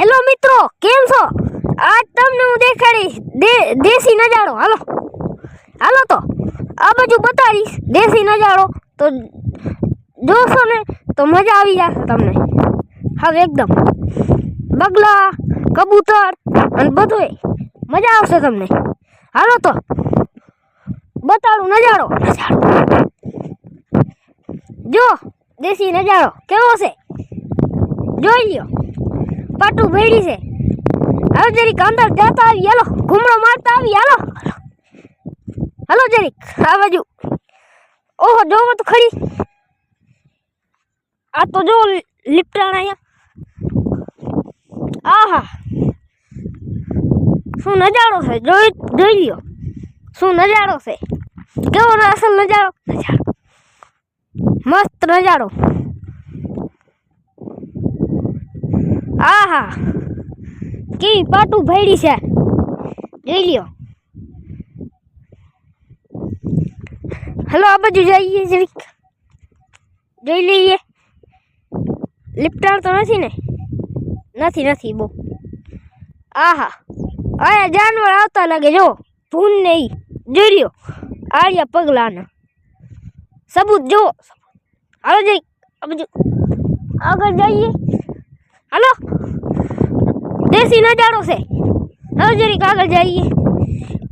Hello મિત્રો, કેમ છો? આજ તમને હું દેખાડીશ દેશી નજારો. હાલો. હાલો તો, આ બાજુ બતાવીશ દેશી નજારો. તો જોશો ને, તો મજા આવી જશે તમને. હવે એકદમ. બગલા, કબૂતર અને બધુંય મજા આવશે તમને. હાલો તો, બતાડું નજારો. જો, દેશી નજારો. કેવો છે? જોઈ લ્યો. પાટું ભેડી છે. હવે જરીક અંદર જતા આવી હાલો ઘૂમડો મારતા આવી હાલો. હાલો જરીક, આ બાજુ. ઓહો, જોવો તો ખરી. આ તો જો લિપટાણ અહીંયા. આહા. શું નજારો છે? જોઈ જોઈ લ્યો. શું નજારો છે? કેવો અસલ નજારો? નજારો. મસ્ત નજારો. આહા કેવી પાટું ભેડી છે. જોઈ લ્યો. હલો, આ બાજુ જઈએ જરીક. જોઈ લઈએ. લિફ્ટાર તો નથી ને? નથી નથી, બહુ. આહા. આયા જાનવર આવતા લાગે, જો. ભૂન નહીં જોઈ લ્યો. આર્યા પગલાના. સબૂત જો હાલો જઈ આ બાજુ આગળ જઈએ. હાલો. દેશી નજારો છે. હવે જરીક આગળ જઈએ.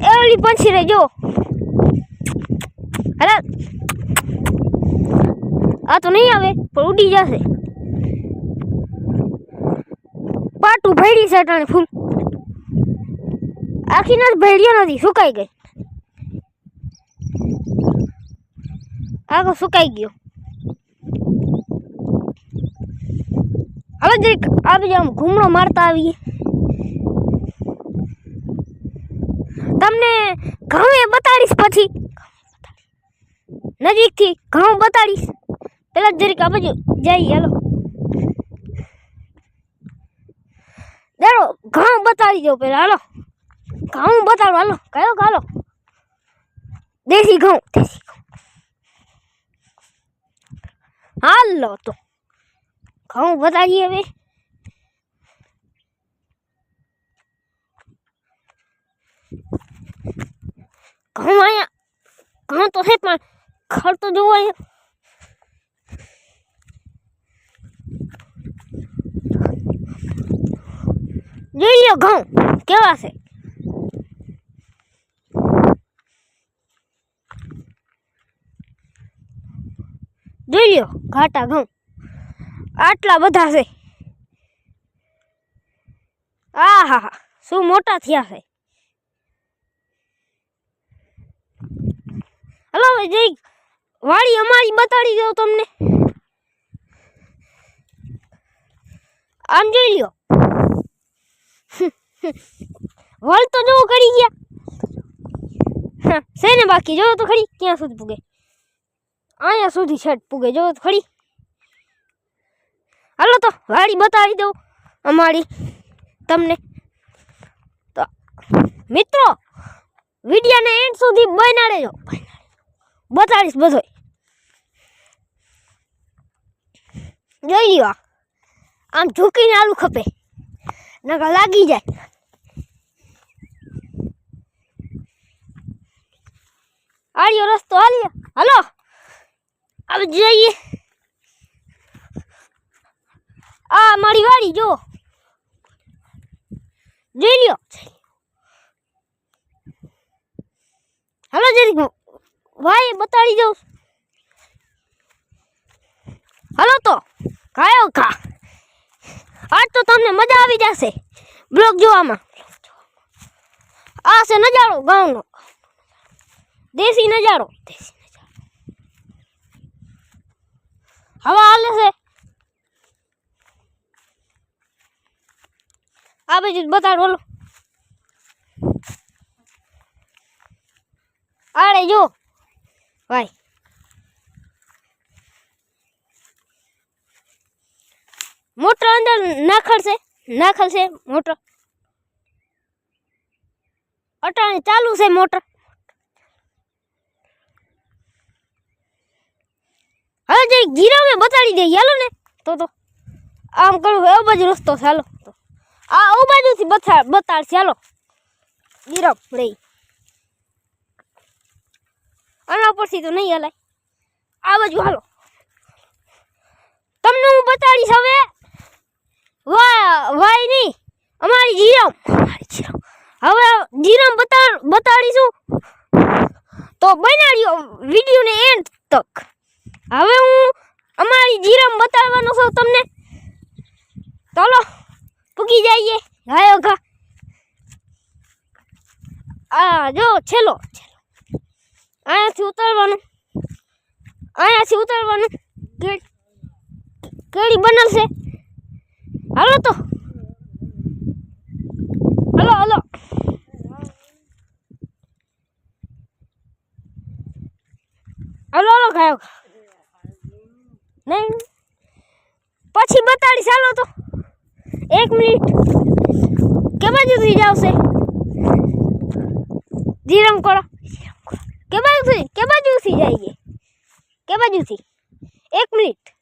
એ પંછી રે, જો. અરે આ તો નહીં આવે, પણ ઉડી જશે. પાટું ભેડી છે અટાણે ફૂલ. આખી નથી ભેડ્યો નથી, સુકાઈ ગઈ. આગળ સુકાઈ ગયો. હવે જરીક આ આમ ઘૂમણો મારતા આવીએ. તમને ઘઉં એ બતાડીશ પછી. નજીકથી ઘઉં બતાડીશ. પેલા જરીક આ બાજુ જઈએ, હાલો. ચાલો ઘઉં બતાડી દો પેલા, હાલો. ઘઉં બતાડો, હાલો. કયો હાલો દેશી ઘઉં દેશી ઘઉં. હાલો તો. ઘઉં બતાડીએ હવે. ઘઉં અહીંયા, ઘઉં તો છે પણ ખર તો જોવો અહીંયા. જોઈ લો ઘઉં કેવા છે. જોઈ લો ઘાટા ઘઉં. આટલા બધા છે. આ હા હા. શું મોટા થયા છે? હલો જય વાડી અમારી બતાડી દઉં તમને. આમ જોઈ લ્યો. વળ તો જોવો કરી ગયા. હા, છે ને બાકી? જોવો તો ખરી ક્યાં સુધી પૂગે? અહીંયા સુધી છેટ પૂગે. જોવો તો ખરી હાલો તો વાડી બતાવી દઉં અમારી તમને. તો મિત્રો, વિડીયાને એન્ડ સુધી બનાડે જો બતાડીશ બધો જોઈ લ્યો. આમ ઝૂકીને આલુ ખપે. નકર લાગી જાય. આડિયો રસ્તો હાલ્યો. હાલો, હવે જઈએ. આ મારી વાડી, જો. જોઈ લ્યો. હાલો જરીક ભાઈ બતાડી દઉં. હાલો તો કાયો કા આજ તો તમને મજા આવી જશે બ્લોગ જોવામાં. આ છે નજારો ગામનો. દેશી નજારો. દેશી નજારો. હવા હાલે છે. આ બાજુ બતાડો બોલો અરે જો. ભાઈ. મોટર અંદર નાખલ છે મોટર. અટાણે ચાલુ છે મોટર. હવે જે ગીરા મેં બતાડી દે, હાલો ને. તો તો. આમ કરું એવો જ રસ્તો તો આ ઓ બાજુથી બતા બતાડશે. હાલો. જીરમ રહી આના પરથી તો નહીં હલાય. આ બાજુ હાલો. તમને હું બતાડીશ હવે? વાય વાય નહીં અમારી જીરમ. હવે જીરમ બતા બતાડીશું. તો બનાડ્યો વિડીયોને એન્ડ તક. હવે હું અમારી જીરમ બતાડવાનો છું તમને. ચાલો પૂગી જઈએ. ગાયો ઘા. આ જો, છેલ્લો. છેલ્લો અહીંયાથી ઉતરવાનું. અહીંયાથી ઉતરવાનું. કેળી બનાવશે. હાલો તો. હાલો, હલો. હાલો, હલો, ગાયો. નહીં. પછી બતાડીશ. હાલો તો. એક મિનિટ. કે બાજુથી જાવશે? જીરમ કરો. કે બાજુથી કે બાજુથી જઈએ? કે બાજુથી એક મિનિટ.